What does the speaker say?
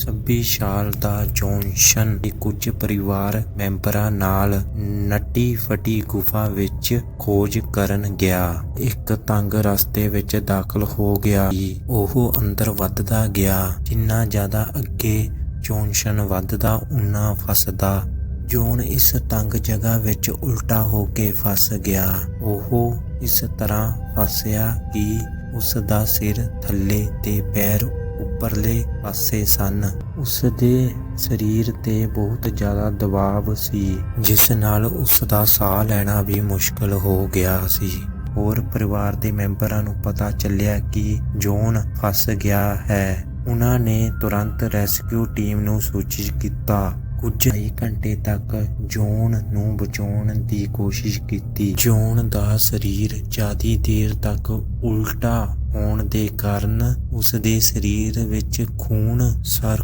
26 ਸਾਲ ਦਾ ਜੌਨਸਨ ਦੇ ਕੁਝ ਪਰਿਵਾਰ ਮੈਂਬਰਾਂ ਨਾਲ ਨੱਟੀ ਫਟੀ ਗੁਫਾ ਵਿੱਚ ਖੋਜ ਕਰਨ ਗਿਆ। ਇੱਕ ਤੰਗ ਰਸਤੇ ਵਿੱਚ ਦਾਖਲ ਹੋ ਗਿਆ। ਉਹ ਅੰਦਰ ਵੱਧਦਾ ਗਿਆ। ਜਿੰਨਾ ਜ਼ਿਆਦਾ ਅੱਗੇ ਜੌਨਸਨ ਵੱਧਦਾ ਉਨਾ ਫਸਦਾ। ਜੋਨ ਇਸ ਤੰਗ ਜਗ੍ਹਾ ਵਿੱਚ ਉਲਟਾ ਹੋ ਕੇ ਫਸ ਗਿਆ। ਉਹ ਇਸ ਤਰ੍ਹਾਂ ਫਸਿਆ ਕਿ ਉਸ ਦਾ ਸਿਰ ਥੱਲੇ ਤੇ ਪੈਰ ਉੱਪਰਲੇ ਪਾਸੇ ਸਨ। ਉਸ ਦੇ ਸਰੀਰ ਤੇ ਬਹੁਤ ਜ਼ਿਆਦਾ ਦਬਾਅ ਸੀ, ਜਿਸ ਨਾਲ ਉਸ ਦਾ ਸਾਹ ਲੈਣਾ ਵੀ ਮੁਸ਼ਕਲ ਹੋ ਗਿਆ ਸੀ। ਹੋਰ ਪਰਿਵਾਰ ਦੇ ਮੈਂਬਰਾਂ ਨੂੰ ਪਤਾ ਚੱਲਿਆ ਕਿ ਜੋਨ ਫਸ ਗਿਆ ਹੈ। ਉਹਨਾਂ ਨੇ ਤੁਰੰਤ ਰੈਸਕਿਊ ਟੀਮ ਨੂੰ ਸੂਚਿਤ ਕੀਤਾ। ਕੁਝ ਹੀ ਘੰਟੇ ਤੱਕ ਜੋਨ ਨੂੰ ਬਚਾਉਣ ਦੀ ਕੋਸ਼ਿਸ਼ ਕੀਤੀ। ਜੋਨ ਦਾ ਸਰੀਰ ਜ਼ਿਆਦੀ ਦੇਰ ਤੱਕ ਉਲਟਾ ਹੋਣ ਦੇ ਕਾਰਨ ਉਸ ਦੇ ਸਰੀਰ ਵਿੱਚ ਖੂਨ ਸਰ